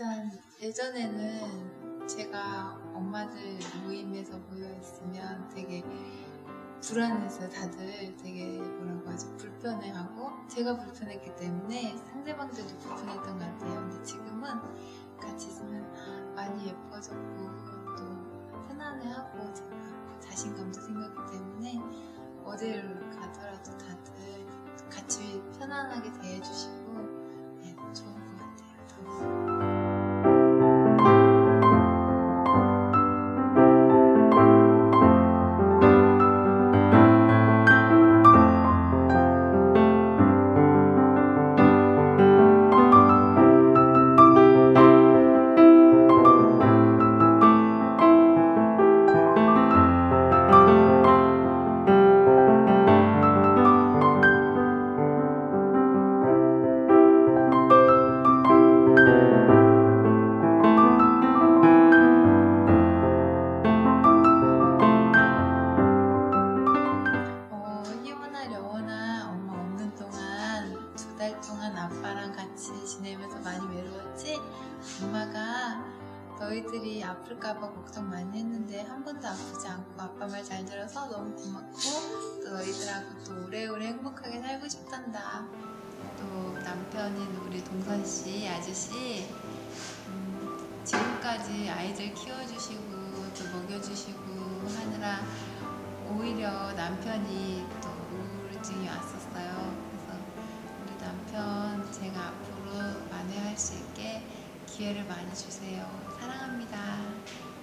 일단 예전에는 제가 엄마들 모임에서 모여 있으면 되게 불안해서 다들 되게 뭐라고 하죠 불편해하고 제가 불편했기 때문에 상대방들도 불편했던 것 같아요. 근데 지금은 같이 있으면 많이 예뻐졌고 또 편안해하고 제가 자신감도 생겼기 때문에 어딜 가더라도 다들 같이 편안하게 대해주시고 아빠랑 같이 지내면서 많이 외로웠지? 엄마가 너희들이 아플까봐 걱정 많이 했는데 한 번도 아프지 않고 아빠 말 잘 들어서 너무 고맙고 또 너희들하고 또 오래오래 행복하게 살고 싶단다. 또 남편인 우리 동선 씨 아저씨 음, 지금까지 아이들 키워주시고 또 먹여주시고 하느라 오히려 남편이 또 우울증이 왔었어요. 기회를 많이 주세요. 사랑합니다.